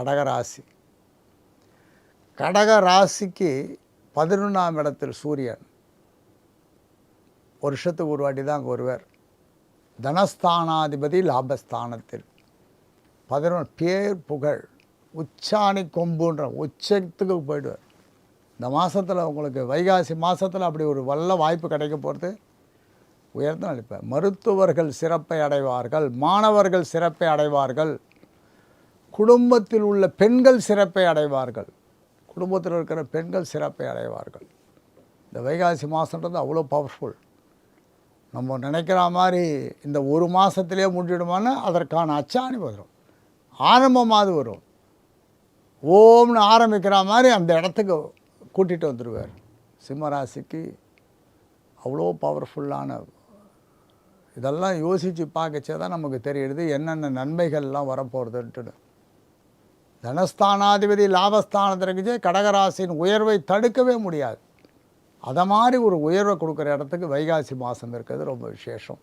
கடகராசி. கடக ராசிக்கு பதினொன்றாம் இடத்தில் சூரியன். வருஷத்துக்கு ஒரு வாட்டி தான் அங்கே தனஸ்தானாதிபதி லாபஸ்தானத்தில். பதினொன்று பேர் புகழ் உச்சாணி கொம்புன்ற உச்சத்துக்கு போயிடுவார். இந்த மாதத்தில் உங்களுக்கு வைகாசி மாதத்தில் அப்படி ஒரு வல்ல வாய்ப்பு கிடைக்க போகிறது உயர்ந்து நடிப்பேன் மருத்துவர்கள் சிறப்பை அடைவார்கள் மாணவர்கள் சிறப்பை அடைவார்கள். குடும்பத்தில் உள்ள பெண்கள் சிறப்பை அடைவார்கள். குடும்பத்தில் இருக்கிற பெண்கள் சிறப்பை அடைவார்கள். இந்த வைகாசி மாதன்றது அவ்வளோ பவர்ஃபுல் நம்ம நினைக்கிற மாதிரி இந்த ஒரு மாதத்துலேயே முடிஞ்சிடுமான்னு அதற்கான அச்சாணி வரும். ஆரம்பமாவது வரும். ஓம்னு ஆரம்பிக்கிற மாதிரி அந்த இடத்துக்கு கூட்டிகிட்டு வந்துடுவார் சிம்மராசிக்கு அவ்வளோ பவர்ஃபுல்லான இதெல்லாம் யோசித்து பார்க்கச்சே தான் நமக்கு தெரியுது என்னென்ன நன்மைகள்லாம் வரப்போகிறதுன்ட்டு தனஸ்தானாதிபதி லாபஸ்தானத்திற்கு கடகராசியின் உயர்வை தடுக்கவே முடியாது. அதை மாதிரி ஒரு உயர்வை கொடுக்குற இடத்துக்கு வைகாசி மாதம் இருக்கிறது ரொம்ப விசேஷம்.